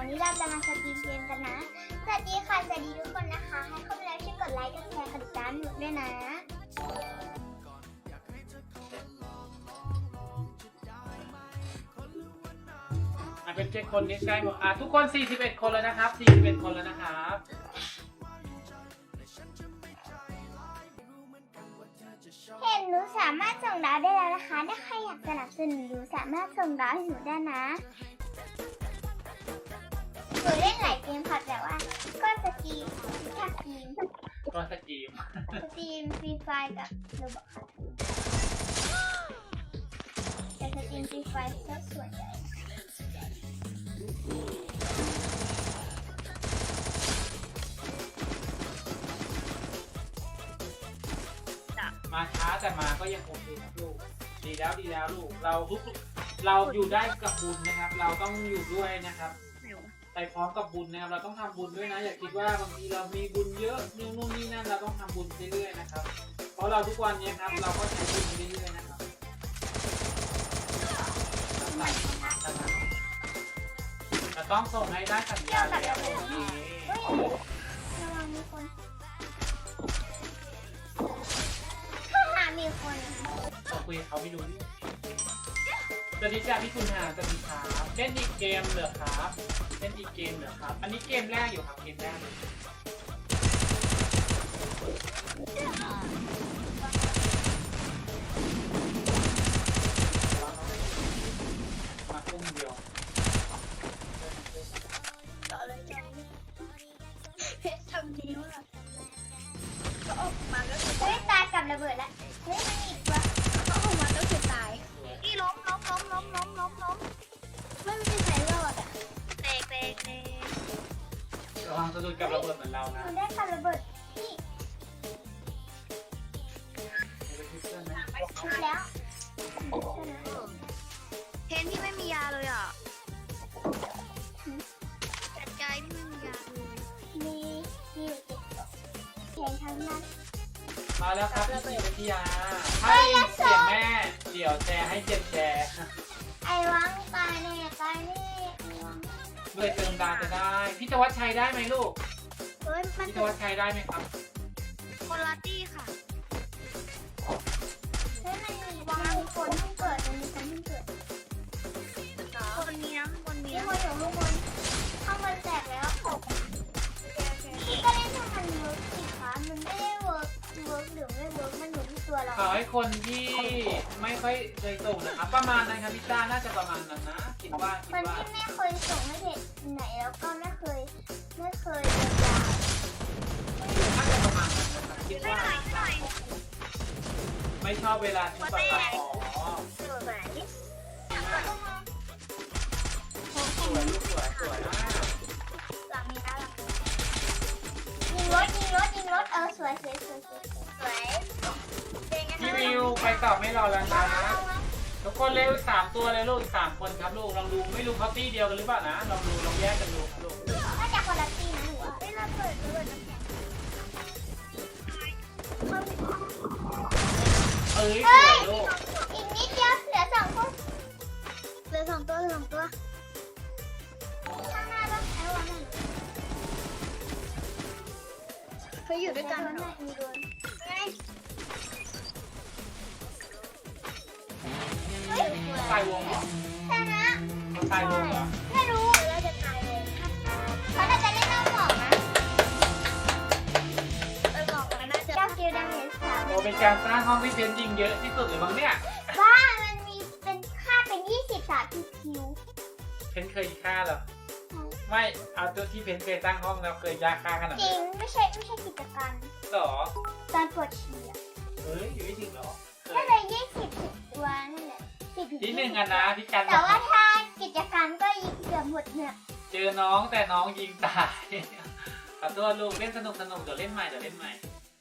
วันนี้เราจะมาสกินเกมกันนะ สวัสดีค่ะ สวัสดีทุกคนนะคะ ให้เข้ามาแล้วช่วยกดไลค์ กดแชร์ กดติดตามหนูด้วยนะเป็นเจ็ดคนนี้ใกล้หมดอะทุกคน 41 คนแล้วนะครับ41คนแล้วนะครับเห็นหนูสามารถส่งดาวได้แล้วนะคะ ถ้าใครอยากสนับสนุนหนูสามารถส่งดาวให้หนูได้นะ สตรีมฟรีไฟกับโรบอทค่ะแต่สตรีมฟรีไฟก็ส่วนใหญ่มาช้าแต่มาก็ยังโอเคครับลูก ดีแล้วดีแล้วลูก เราทุกเราอยู่ได้กับบุญนะครับ เราต้องอยู่ด้วยนะครับ ไปพร้อมกับบุญนะครับเราต้องทำบุญด้วยนะ อย่าคิดว่าบางทีเรามีบุญเยอะนู่นนู่นนี่นั่นเราต้องทำบุญเรื่อยๆนะครับ เพราะเราทุกวันเนี้ครับเราก็ใช้บุญเรื่อยๆนะครับเราต้องส่งให้ได้สัญญาแล้วโอเคเฮ้ยระวังมีคนข้างหน้ามีคนขอคุยกับเขาไม่รู้เรื่อง สวัสดีจ้าพี่คุณหาสวัสดีครับเล่นอีกเกมเหรอครับเล่นอีกเกมเหรอครับ อันนี้เกมแรกอยู่ครับเกมแรก เพลงทั้งนั้นมาแล้วครับพี่วิทยาถ้าได้ยินเสียงแม่ เดี๋ยวแชร์ให้เจ็ดแชร์ไอ้วังตายแน่ตายแน่ไอ้วังเมื่อเติมดาวจะได้ พี่ธวัชชัยได้ไหมลูก เฮ้ยมันพี่ธวัชชัยได้ไหมครับ คนละตี้ค่ะเฮ้ยมันมีวังมีคนเพิ่งเกิดมันมีคนเพิ่งเกิด หรือไม่เวิร์กมันอยู่ที่ตัวเราขอให้คนที่ไม่ค่อยเคยส่งนะครับ ประมาณนั้นครับพี่ต้าน่าจะประมาณนั้นนะคิดว่าคิคดนว่าที่ไม่เคยส่งให้เพจไหนแล้วก็ไม่เคยไม่เคยเดินยาวน่าจะประมาณนั้นนะครับคิดไม่ว่าหน่อยไม่หน่อยไม่ชอบเวลาชุบปากกาอ๋อสวยไหมสวยลูกสวยสวยมากหลังนี้นะหลังนี้ยิงรถยิงรถยิงรถเออสวยสวยสวยสวยสวยสวย ต่อไม่รอแล้วเอานะมาเอามาทุกคนเร็วสามตัวเลยลูกสามคนครับลูกลองดูไม่รู้เขาตี้เดียวกันหรือเปล่านะลองดูลองแยกกันดูครับลูกน่าจะคนละตีนะหนูว่าไม่ระเบิดระเบิดน้ำแข็งเอ้ยสวยลูกอีกนิดเดียวเหลือสองคนเหลือสองตัวเหลือสองตัวข้างหน้าปะไอ้วันนั้นเขาอยู่ด้วยกันโดนเหรหน่ออยมีโดน ไงเฮ้ยตายวงเหรอชนะเขาตายวงเหรอไม่รู้เราจะตายเลยเขาน่าจะเล่นน้ำหมอกนะเออบอกกันน่าจะเก้าคิวดาเมจสามโอ้เป็นการสร้างห้องที่เพนยิงเยอะที่สุดเลยมั้งเนี่ยบ้ามันมีเป็นค่าเป็นยี่สิบสามคิวเพนเคยฆ่าเหรอไม่เอาตัวที่เพนเคยตั้งห้องแล้วเคยยาฆ่าขนาดจรินั้งนไม่ใช่ไม่ใช่กิจการหรอตอนปวดฉี่อะเฮ้ยอยู่ไม่ถึงหรอเคก็ยเลยยี่สิบตัวนั่ นแหละสิบที่หนึ่งอะนะพี่กันบแต่อกว่าถ้ากิจการก็ยิงเกือบหมดเนี่ยเจอน้องแต่น้องยิงตาย ขอโทษลูกเล่นสนุกสนุกเดี๋ยวเล่นใหม่เดี๋ยวเล่นใหม่